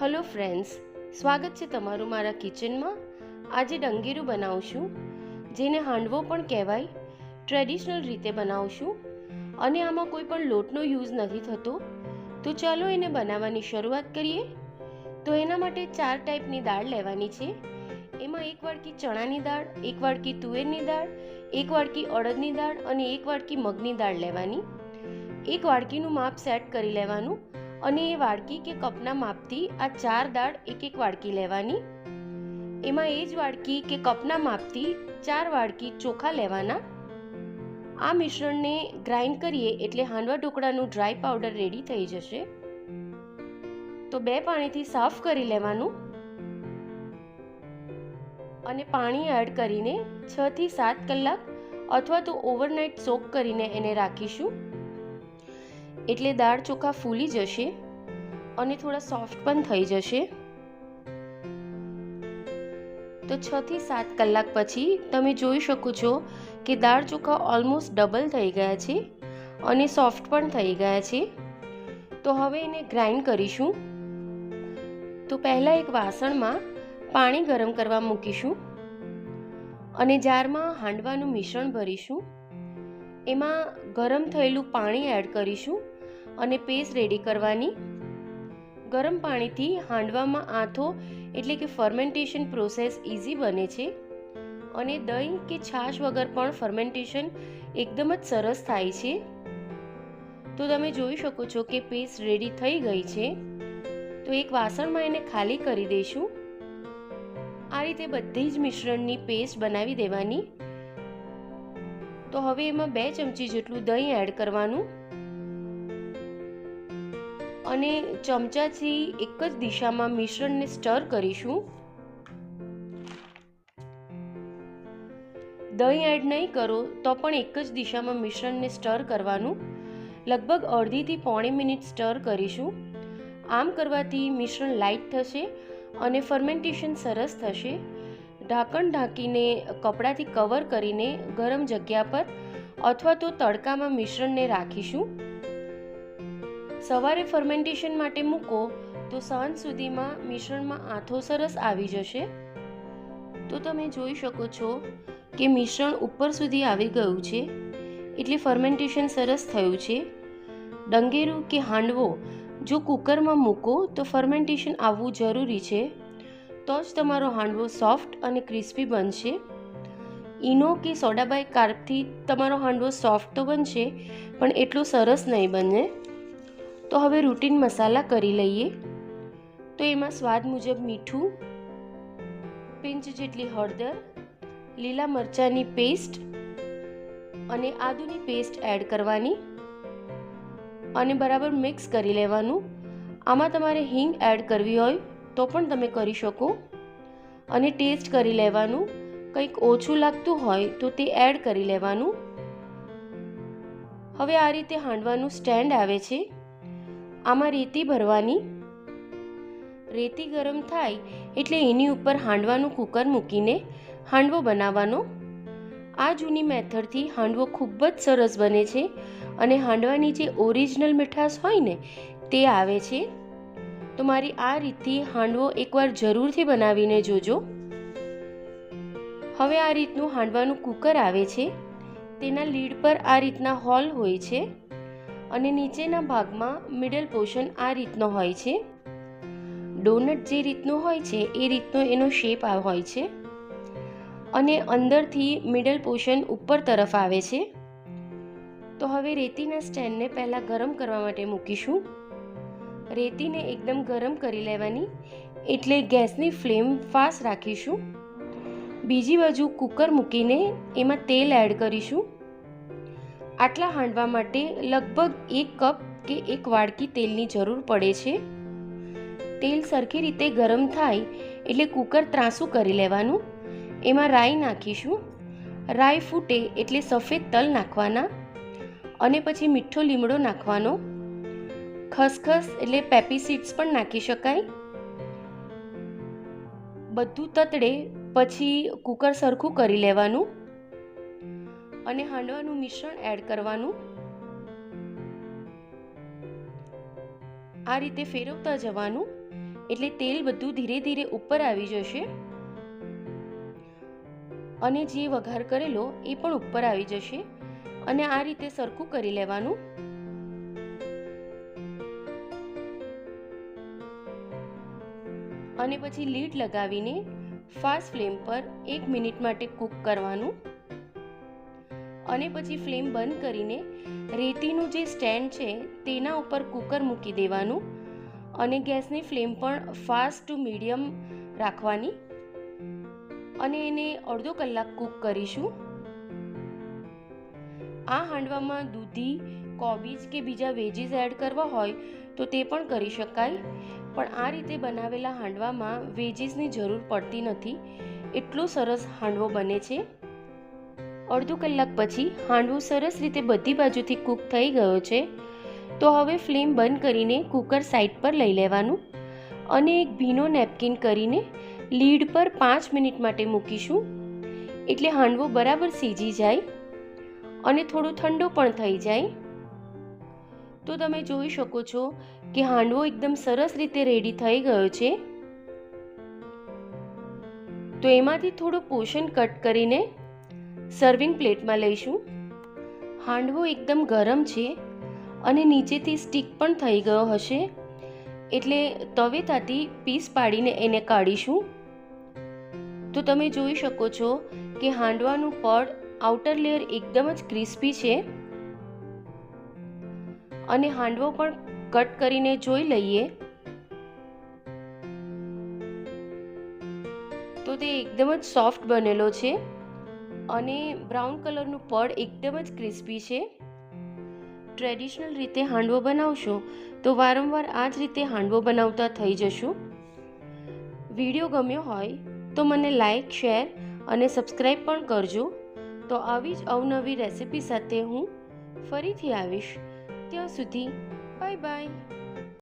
Hello friends, સ્વાગત છે તમારું મારા કિચનમાં. આજે ડંગેરું બનાવશું, જેને હાંડવો પણ કહેવાય, ટ્રેડિશનલ રીતે બનાવશું. અને આમાં કોઈ પણ લોટનો યુઝ નથી થતો. તો ચાલો એને બનાવવાની શરૂઆત કરીએ. તો એના માટે ચાર ટાઈપની દાળ લેવાની છે. એમાં એક વાડકી ચણાની દાળ, એક વાડકી તુવેરની દાળ, એક વાડકી અડદની દાળ અને એક વાડકી મગની દાળ લેવાની. એક વાડકીનું માપ સેટ કરી લેવાનું. અને એ વાડકી કે કપના માપથી આ ચાર દાળ એક એક વાડકી લેવાની. એમાં એ જ વાડકી કે કપના માપથી ચાર વાડકી ચોખા લેવાના. આ મિશ્રણને ગ્રાઇન્ડ કરીએ એટલે હાંડવા ઢોકળાનું ડ્રાય પાવડર રેડી થઈ જશે. તો બે પાણીથી સાફ કરી લેવાનું. અને પાણી એડ કરીને છ થી સાત કલાક અથવા તો ઓવરનાઇટ સોક કરીને એને રાખીશું. એટલે દાળ ચોખા ફૂલી જશે અને થોડા સોફ્ટ પણ થઈ જશે. તો છ થી સાત કલાક પછી તમે જોઈ શકો છો કે દાળ ચોખા ઓલમોસ્ટ ડબલ થઈ ગયા છે અને સોફ્ટ પણ થઈ ગયા છે. તો હવે એને ગ્રાઇન્ડ કરીશું. તો પહેલાં એક વાસણમાં પાણી ગરમ કરવા મૂકીશું અને જારમાં હાંડવાનું મિશ્રણ ભરીશું. એમાં ગરમ થયેલું પાણી એડ કરીશું. અને પેસ્ટ રેડી કરવાની. ગરમ પાણીથી હાંડવામાં આથો એટલે કે ફર્મેન્ટેશન પ્રોસેસ ઇઝી બને છે. અને દહીં કે છાશ વગર પણ ફર્મેન્ટેશન એકદમ જ સરસ થાય છે. તો તમે જોઈ શકો છો કે પેસ્ટ રેડી થઈ ગઈ છે. તો એક વાસણમાં એને ખાલી કરી દઈશું. આ રીતે બધી જ મિશ્રણની પેસ્ટ બનાવી દેવાની. તો હવે એમાં બે ચમચી જેટલું દહીં એડ કરવાનું. અને ચમચાથી એક જ દિશામાં મિશ્રણને સ્ટર કરીશું. દહીં એડ નહીં કરો, તો પણ એક જ દિશામાં મિશ્રણને સ્ટર કરવાનું. લગભગ અડધીથી પોણી મિનિટ સ્ટર કરીશું. આમ કરવાથી મિશ્રણ લાઇટ થશે અને ફર્મેન્ટેશન સરસ થશે. ઢાંકણ ઢાંકીને કપડાથી કવર કરીને ગરમ જગ્યા પર અથવા તો તડકામાં મિશ્રણને રાખીશું. સવારે ફર્મેન્ટેશન માટે મૂકો, તો સાંજ સુધીમાં મિશ્રણમાં આથો સરસ આવી જશે. તો તમે જોઈ શકો છો કે મિશ્રણ ઉપર સુધી આવી ગયું છે. એટલે ફર્મેન્ટેશન સરસ થયું છે. ડંગેરું કે હાંડવો જો કુકરમાં મૂકો, તો ફર્મેન્ટેશન આવવું જરૂરી છે. તો જ તમારો હાંડવો સોફ્ટ અને ક્રિસ્પી બનશે. ઈનો કે સોડાબાઈ કાર્પથી તમારો હાંડવો સોફ્ટ તો બનશે, પણ એટલો સરસ નહીં બને. તો હવે રૂટીન મસાલા કરી લઈએ. તો એમાં સ્વાદ મુજબ મીઠું, પિંચ જેટલી હળદર, લીલા મરચાંની પેસ્ટ અને આદુની પેસ્ટ એડ કરવાની અને બરાબર મિક્સ કરી લેવાનું. આમાં તમારે હિંગ એડ કરવી હોય તો પણ તમે કરી શકો. અને ટેસ્ટ કરી લેવાનું. કંઈક ઓછું લાગતું હોય તો તે એડ કરી લેવાનું. હવે આ રીતે હાંડવાનું સ્ટેન્ડ આવે છે. આમાં રેતી ભરવાની? રેતી ગરમ થાય એટલે એની ઉપર હાંડવાનું કુકર મૂકીને હાંડવો બનાવવાનો. આ જૂની મેથડથી હાંડવો ખૂબ જ સરસ બને છે અને હાંડવાની જે ઓરિજિનલ મીઠાશ હોય ને, તે આવે છે. તો મારી આ રીતથી હાંડવો એકવાર જરૂરથી બનાવીને જોજો. હવે આ રીતનું હાંડવાનું કુકર આવે છે. તેના લીડ પર આ રીતના હોલ હોય છે. અને નીચેના ભાગમાં મિડલ પોર્શન આ રીતનો હોય છે. ડોનટ જે રીતનું હોય છે, એ રીતનો એનો શેપ હોય છે. અને અંદરથી મિડલ પોર્શન ઉપર તરફ આવે છે. તો હવે રેતીના સ્ટેન્ડને પહેલાં ગરમ કરવા માટે મૂકીશું. રેતીને એકદમ ગરમ કરી લેવાની, એટલે ગેસની ફ્લેમ ફાસ્ટ રાખીશું. બીજી બાજુ કુકર મૂકીને એમાં તેલ એડ કરીશું. આટલા હાંડવા માટે લગભગ એક કપ કે એક વાડકી તેલની જરૂર પડે છે. તેલ સરખી રીતે ગરમ થાય એટલે કુકર ત્રાંસું કરી લેવાનું. એમાં રાઈ નાખીશું. રાઈ ફૂટે એટલે સફેદ તલ નાખવાના અને પછી મીઠો લીમડો નાખવાનો. ખસખસ એટલે પેપી સીડ્સ પણ નાખી શકાય. બધું તતડે પછી કુકર સરખું કરી લેવાનું. અને હાંડવાનું મિશ્રણ એડ કરવાનું. આ રીતે ફેરવતા જવાનું. એટલે તેલ બધું ધીરે ધીરે ઉપર આવી જશે. અને જે વઘાર કરેલો એ પણ ઉપર આવી જશે. અને આ રીતે સરખું કરી લેવાનું. અને પછી લીડ લગાવીને ફાસ્ટ ફ્લેમ પર એક મિનિટ માટે કૂક કરવાનું. અને પછી ફ્લેમ બંધ કરીને રેતીનું જે સ્ટેન્ડ છે તેના ઉપર કૂકર મૂકી દેવાનું અને ગેસની ફ્લેમ પણ ફાસ્ટ ટુ મીડિયમ રાખવાની અને એને અડધો કલાક કૂક કરીશું. આ હાંડવામાં દૂધી, કોબીજ કે બીજા વેજીસ એડ કરવા હોય તો તે પણ કરી શકાય, પણ આ રીતે બનાવેલા હાંડવામાં વેજીસની જરૂર પડતી નથી. એટલો સરસ હાંડવો બને છે. અડધો કલાક પછી હાંડવો સરસ રીતે બધી બાજુથી કૂક થઈ ગયો છે. તો હવે ફ્લેમ બંધ કરીને કૂકર સાઈડ પર લઈ લેવાનું અને એક ભીનો નેપકિન કરીને લીડ પર પાંચ મિનિટ માટે મૂકીશું. એટલે હાંડવો બરાબર સીજી જાય અને થોડો ઠંડો પણ થઈ જાય. તો તમે જોઈ શકો છો કે હાંડવો એકદમ સરસ રીતે રેડી થઈ ગયો છે. તો એમાંથી થોડું પોષણ કટ કરીને સર્વિંગ પ્લેટમાં લઈશું. હાંડવો એકદમ ગરમ છે અને નીચેથી સ્ટીક પણ થઈ ગયો હશે. એટલે તવેતાથી પીસ પાડીને એને કાઢીશું. તો તમે જોઈ શકો છો કે હાંડવાનું પડ આઉટર લેયર એકદમ જ ક્રિસ્પી છે. અને હાંડવો પણ કટ કરીને જોઈ લઈએ. તો તે એકદમ જ સોફ્ટ બનેલો છે. અને બ્રાઉન કલરનું પડ એકદમ જ ક્રિસ્પી છે. ટ્રેડિશનલ રીતે હાંડવો બનાવશો તો વારંવાર આ જ રીતે હાંડવો બનાવતા થઈ જશું. વીડિયો ગમ્યો હોય તો મને લાઈક, શેર અને સબસ્ક્રાઈબ પણ કરજો. તો આવી જ અવનવી રેસિપી સાથે હું ફરીથી આવીશ. ત્યાં સુધી બાય બાય.